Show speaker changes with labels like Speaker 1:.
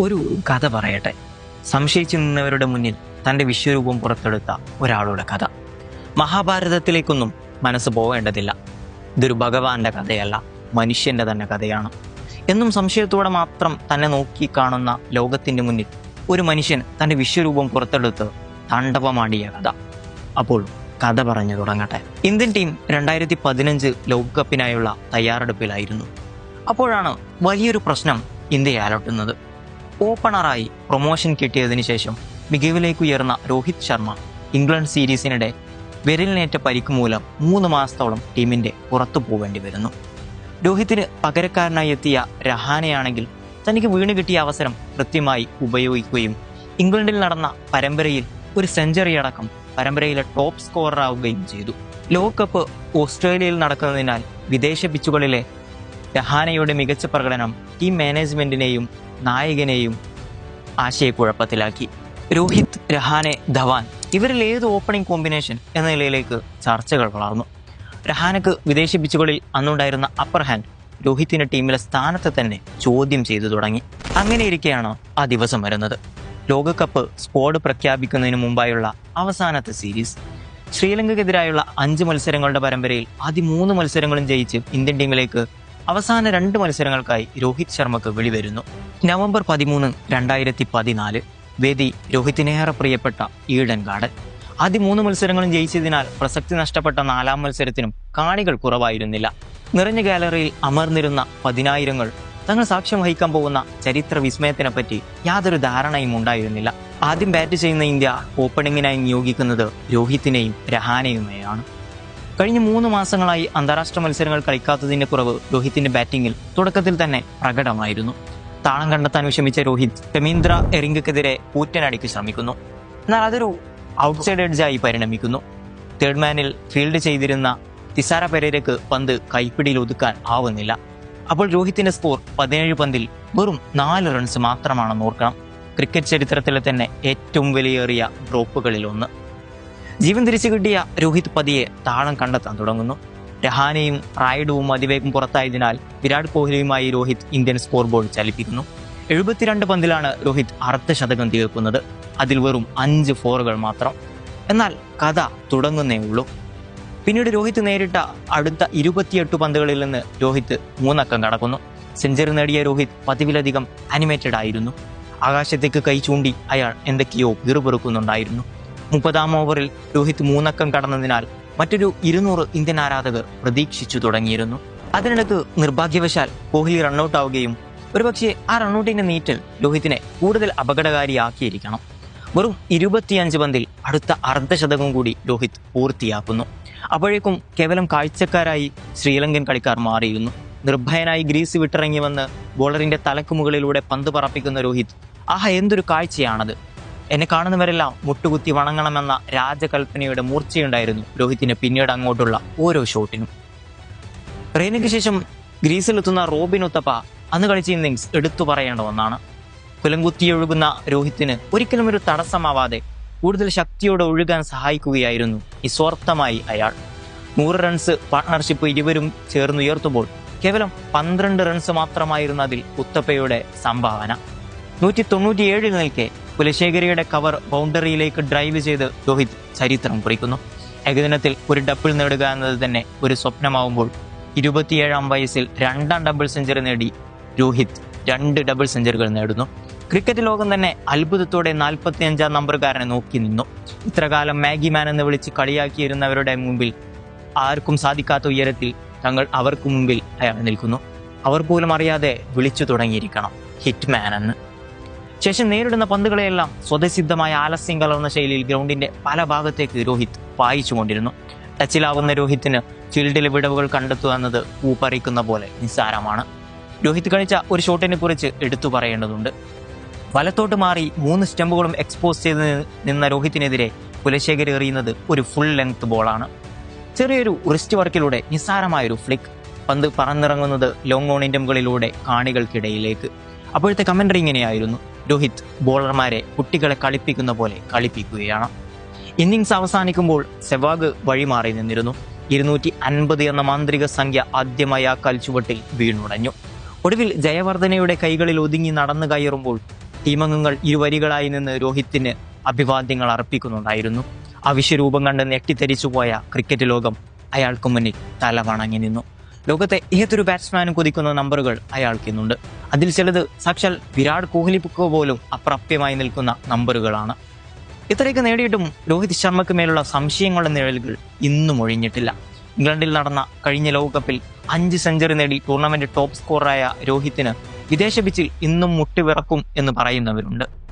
Speaker 1: ഒരു കഥ പറയട്ടെ. സംശയിച്ചു നിന്നവരുടെ മുന്നിൽ തന്റെ വിശ്വരൂപം പുറത്തെടുത്ത ഒരാളുടെ കഥ. മഹാഭാരതത്തിലേക്കൊന്നും മനസ്സ് പോകേണ്ടതില്ല ഇതൊരു ഭഗവാന്റെ കഥയല്ല മനുഷ്യന്റെ തന്നെ കഥയാണ്. എന്നും സംശയത്തോടെ മാത്രം തന്നെ നോക്കി കാണുന്ന ലോകത്തിന്റെ മുന്നിൽ ഒരു മനുഷ്യൻ തന്റെ വിശ്വരൂപം പുറത്തെടുത്ത് താണ്ഡവമാടിയ കഥ. അപ്പോൾ കഥ പറഞ്ഞു തുടങ്ങട്ടെ. ഇന്ത്യൻ ടീം രണ്ടായിരത്തി പതിനഞ്ച് ലോകകപ്പിനായുള്ള തയ്യാറെടുപ്പിലായിരുന്നു. അപ്പോഴാണ് വലിയൊരു പ്രശ്നം ഇന്ത്യയെ അലട്ടുന്നത്. ഓപ്പണറായി പ്രൊമോഷൻ കിട്ടിയതിനു ശേഷം മികവിലേക്ക് ഉയർന്ന രോഹിത് ശർമ്മ ഇംഗ്ലണ്ട് സീരീസിനിടെ വിരലിനേറ്റ പരിക്ക് മൂലം മൂന്ന് മാസത്തോളം ടീമിന്റെ പുറത്തു പോവേണ്ടി വരുന്നു. രോഹിത്തിന് പകരക്കാരനായി എത്തിയ രഹാനെയാണെങ്കിൽ തനിക്ക് വീണ് കിട്ടിയ അവസരം കൃത്യമായി ഉപയോഗിക്കുകയും ഇംഗ്ലണ്ടിൽ നടന്ന പരമ്പരയിൽ ഒരു സെഞ്ചുറി അടക്കം പരമ്പരയിലെ ടോപ്പ് സ്കോററാവുകയും ചെയ്തു. ലോകകപ്പ് ഓസ്ട്രേലിയയിൽ നടക്കുന്നതിനാൽ വിദേശ പിച്ചുകളിലെ രഹാനയുടെ മികച്ച പ്രകടനം ടീം മാനേജ്മെന്റിനെയും നായകനെയും ആശയക്കുഴപ്പത്തിലാക്കി. രോഹിത് രഹാനെ ധവാൻ ഇവരിൽ ഏത് ഓപ്പണിംഗ് കോമ്പിനേഷൻ എന്ന നിലയിലേക്ക് ചർച്ചകൾ വളർന്നു. രഹാനക്ക് വിദേശ പിച്ചുകളിൽ അന്നുണ്ടായിരുന്ന അപ്പർ ഹാൻഡ് രോഹിത്തിന്റെ ടീമിലെ സ്ഥാനത്തെ തന്നെ ചോദ്യം ചെയ്തു തുടങ്ങി. അങ്ങനെ ഇരിക്കെയാണ് ആ ദിവസം വരുന്നത്. ലോകകപ്പ് സ്ക്വാഡ് പ്രഖ്യാപിക്കുന്നതിന് മുമ്പായുള്ള അവസാനത്തെ സീരീസ് ശ്രീലങ്കയ്ക്കെതിരായുള്ള അഞ്ച് മത്സരങ്ങളുടെ പരമ്പരയിൽ ആദ്യ മൂന്ന് മത്സരങ്ങളും ജയിച്ച് ഇന്ത്യൻ ടീമിലേക്ക് അവസാന രണ്ട് മത്സരങ്ങൾക്കായി രോഹിത് ശർമ്മക്ക് വെളിവരുന്നു. നവംബർ പതിമൂന്ന് രണ്ടായിരത്തി പതിനാല് വേദി രോഹിത്തിനേറെ പ്രിയപ്പെട്ട ഈഡൻ ഗാർഡൻ. ആദ്യ മൂന്ന് മത്സരങ്ങളും ജയിച്ചതിനാൽ പ്രസക്തി നഷ്ടപ്പെട്ട നാലാം മത്സരത്തിനും കാണികൾ കുറവായിരുന്നില്ല. നിറഞ്ഞ ഗാലറിയിൽ അമർന്നിരുന്ന പതിനായിരങ്ങൾ തങ്ങൾ സാക്ഷ്യം വഹിക്കാൻ പോകുന്ന ചരിത്ര വിസ്മയത്തിനെ പറ്റി യാതൊരു ധാരണയും ഉണ്ടായിരുന്നില്ല. ആദ്യം ബാറ്റ് ചെയ്യുന്ന ഇന്ത്യ ഓപ്പണിങ്ങിനായി നിയോഗിക്കുന്നത് രോഹിത്തിനെയും രഹാനെയുമെയാണ്. കഴിഞ്ഞ മൂന്ന് മാസങ്ങളായി അന്താരാഷ്ട്ര മത്സരങ്ങൾ കളിക്കാത്തതിന്റെ കുറവ് രോഹിത്തിന്റെ ബാറ്റിംഗിൽ തുടക്കത്തിൽ തന്നെ പ്രകടമായിരുന്നു. താളം കണ്ടെത്താൻ വിഷമിച്ച രോഹിത് രമീന്ദ്ര എറിങ്കക്കെതിരെ പൂറ്റനടിക്ക് ശ്രമിക്കുന്നു. എന്നാൽ അതൊരു ഔട്ട്സൈഡ് എഡ്ജായി പരിണമിക്കുന്നു. തേർഡ് മാനിൽ ഫീൽഡ് ചെയ്തിരുന്ന തിസാര പെരേരക്ക് പന്ത് കൈപ്പിടിയിൽ ഒതുക്കാൻ ആവുന്നില്ല. അപ്പോൾ രോഹിത്തിന്റെ സ്കോർ പതിനേഴ് പന്തിൽ വെറും നാല് റൺസ് മാത്രമാണെന്ന് ഓർക്കണം. ക്രിക്കറ്റ് ചരിത്രത്തിലെ തന്നെ ഏറ്റവും വിലയേറിയ ഡ്രോപ്പുകളിൽ ഒന്ന് ജീവൻ തിരിച്ചു കിട്ടിയ രോഹിത് പതിയെ താളം കണ്ടെത്താൻ തുടങ്ങുന്നു. രഹാനെയും റായിഡുവും അതിവേഗം പുറത്തായതിനാൽ വിരാട് കോഹ്ലിയുമായി രോഹിത് ഇന്ത്യൻ സ്കോർ ബോർഡ് ചലിപ്പിക്കുന്നു. എഴുപത്തിരണ്ട് പന്തിലാണ് രോഹിത് അർദ്ധ ശതകം തീർക്കുന്നത്. അതിൽ വെറും അഞ്ച് ഫോറുകൾ മാത്രം. എന്നാൽ കഥ തുടങ്ങുന്നേ ഉള്ളൂ. പിന്നീട് രോഹിത് നേരിട്ട അടുത്ത ഇരുപത്തിയെട്ട് പന്തുകളിൽ നിന്ന് രോഹിത് മൂന്നക്കം കടക്കുന്നു. സെഞ്ചുറി നേടിയ രോഹിത് പതിവിലധികം അനിമേറ്റഡ് ആയിരുന്നു. ആകാശത്തേക്ക് കൈ ചൂണ്ടി അയാൾ എന്തൊക്കെയോ പിറുപിറുക്കുന്നുണ്ടായിരുന്നു മുപ്പതാം ഓവറിൽ രോഹിത് മൂന്നക്കം കടന്നതിനാൽ മറ്റൊരു ഇരുന്നൂറ് ഇന്ത്യൻ ആരാധകർ പ്രതീക്ഷിച്ചു തുടങ്ങിയിരുന്നു. അതിനിടക്ക് നിർഭാഗ്യവശാൽ കോഹ്ലി റണ്ണൌട്ട് ആവുകയും ഒരുപക്ഷെ ആ റണ്ണൌട്ടിന്റെ നീറ്റൽ രോഹിത്തിനെ കൂടുതൽ അപകടകാരിയാക്കിയിരിക്കണം. വെറും ഇരുപത്തിയഞ്ച് പന്തിൽ അടുത്ത അർദ്ധശതകം കൂടി രോഹിത് പൂർത്തിയാക്കുന്നു. അപ്പോഴേക്കും കേവലം കാഴ്ചക്കാരായി ശ്രീലങ്കൻ കളിക്കാർ മാറിയിരുന്നു. നിർഭയനായി ഗ്രീസ് വിട്ടിറങ്ങി വന്ന് ബോളറിന്റെ തലക്ക് മുകളിലൂടെ പന്ത് പറപ്പിക്കുന്ന രോഹിത് ആഹ എന്തൊരു കാഴ്ചയാണത്. എന്നെ കാണുന്നവരെല്ലാം മുട്ടുകുത്തി വണങ്ങണമെന്ന രാജകൽപ്പനയുടെ മൂർച്ചയുണ്ടായിരുന്നു രോഹിത്തിന് പിന്നീട് അങ്ങോട്ടുള്ള ഓരോ ഷോട്ടിനും. റെയിനയ്ക്ക് ശേഷം ഗ്രീസിലെത്തുന്ന റോബിൻ ഉത്തപ്പ അന്ന് കളിച്ച ഇന്നിങ്സ് എടുത്തു പറയേണ്ട ഒന്നാണ്. കുലംകുത്തിയൊഴുകുന്ന രോഹിത്തിന് ഒരിക്കലും ഒരു തടസ്സമാവാതെ കൂടുതൽ ശക്തിയോടെ ഒഴുകാൻ സഹായിക്കുകയായിരുന്നു നിസ്വാർത്ഥമായി അയാൾ. നൂറ് റൺസ് പാർട്ട്ണർഷിപ്പ് ഇരുവരും ചേർന്നുയർത്തുമ്പോൾ കേവലം പന്ത്രണ്ട് റൺസ് മാത്രമായിരുന്നു അതിൽ ഉത്തപ്പയുടെ സംഭാവന. നൂറ്റി തൊണ്ണൂറ്റിയേഴിൽ നിൽക്കെ കുലശേഖരിയുടെ കവർ ബൗണ്ടറിയിലേക്ക് ഡ്രൈവ് ചെയ്ത് രോഹിത് ചരിത്രം കുറിക്കുന്നു. ഏകദിനത്തിൽ ഒരു ഡബിൾ നേടുക എന്നത് തന്നെ ഒരു സ്വപ്നമാവുമ്പോൾ ഇരുപത്തിയേഴാം വയസ്സിൽ രണ്ടാം ഡബിൾ സെഞ്ചുറി നേടി രോഹിത് രണ്ട് ഡബിൾ സെഞ്ചുറികൾ നേടുന്നു. ക്രിക്കറ്റ് ലോകം തന്നെ അത്ഭുതത്തോടെ നാൽപ്പത്തി അഞ്ചാം നമ്പറുകാരനെ നോക്കി നിന്നു. ഇത്രകാലം മാഗി മാൻ എന്ന് വിളിച്ച് കളിയാക്കിയിരുന്നവരുടെ മുമ്പിൽ ആർക്കും സാധിക്കാത്ത ഉയരത്തിൽ തങ്ങൾ അവർക്ക് മുമ്പിൽ അയാൾ നിൽക്കുന്നു. അവർ പോലും അറിയാതെ വിളിച്ചു തുടങ്ങിയിരിക്കണം ഹിറ്റ് മാൻ എന്ന്. ശേഷം നേരിടുന്ന പന്തുകളെയെല്ലാം സ്വതസിദ്ധമായ ആലസ്യം കലർന്ന ശൈലിയിൽ ഗ്രൗണ്ടിന്റെ പല ഭാഗത്തേക്ക് രോഹിത് പായിച്ചുകൊണ്ടിരുന്നു. ടച്ചിലാവുന്ന രോഹിത്തിന് ഫീൽഡിലെ വിടവുകൾ കണ്ടെത്തുക എന്നത് ഊപ്പറിക്കുന്ന പോലെ നിസ്സാരമാണ്. രോഹിത് കളിച്ച ഒരു ഷോട്ടിനെ കുറിച്ച് എടുത്തു പറയേണ്ടതുണ്ട്. വലത്തോട്ട് മാറി മൂന്ന് സ്റ്റമ്പുകളും എക്സ്പോസ് ചെയ്ത് നിന്ന രോഹിത്തിനെതിരെ കുലശേഖർ എറിയുന്നത് ഒരു ഫുൾ ലെങ്ത് ബോളാണ്. ചെറിയൊരു റിസ്റ്റ് വർക്കിലൂടെ നിസ്സാരമായൊരു ഫ്ലിക്ക് പന്ത് പറന്നിറങ്ങുന്നത് ലോങ് ഓണിന്റെ മുകളിലൂടെ കാണികൾക്കിടയിലേക്ക്. അപ്പോഴത്തെ കമന്ററി ഇങ്ങനെയായിരുന്നു രോഹിത് ബോളർമാരെ കുട്ടികളെ കളിപ്പിക്കുന്ന പോലെ കളിപ്പിക്കുകയാണ്. ഇന്നിങ്സ് അവസാനിക്കുമ്പോൾ സെവാഗ് വഴിമാറി നിന്നിരുന്നു. ഇരുന്നൂറ്റി അൻപത് എന്ന മാന്ത്രിക സംഖ്യ ആദ്യമായി ആ കൽച്ചുവട്ടിൽ വീണുടഞ്ഞു. ഒടുവിൽ ജയവർദ്ധനയുടെ കൈകളിൽ ഒതുങ്ങി നടന്നു കയറുമ്പോൾ ടീമംഗങ്ങൾ ഇരുവരികളായി നിന്ന് രോഹിത്തിന് അഭിവാദ്യങ്ങൾ അർപ്പിക്കുന്നുണ്ടായിരുന്നു. അവിശ്വരൂപം വിശ്വരൂപം കണ്ട് ഞെട്ടിത്തെരിച്ചുപോയ ക്രിക്കറ്റ് ലോകം അയാൾക്ക് മുന്നിൽ തല വണങ്ങി നിന്നു. ലോകത്തെ ഏതൊരു ബാറ്റ്സ്മാനും കൊതിക്കുന്ന നമ്പറുകൾ അയാൾക്കിന്നുണ്ട് അതിൽ ചിലത് സാക്ഷാൽ വിരാട് കോഹ്ലി കോഹ്ലിക്ക് പോലും അപ്രാപ്യമായി നിൽക്കുന്ന നമ്പറുകളാണ് ഇത്രയൊക്കെ നേടിയിട്ടും രോഹിത് ശർമ്മയ്ക്ക് മേലുള്ള സംശയങ്ങളുടെ നിഴലുകൾ ഇന്നും ഒഴിഞ്ഞിട്ടില്ല. ഇംഗ്ലണ്ടിൽ നടന്ന കഴിഞ്ഞ ലോകകപ്പിൽ അഞ്ച് സെഞ്ചുറി നേടി ടൂർണമെന്റ് ടോപ്പ് സ്കോറായ രോഹിത്തിന് വിദേശ പിച്ചിൽ ഇന്നും മുട്ടിവിറക്കും എന്ന് പറയുന്നവരുണ്ട്.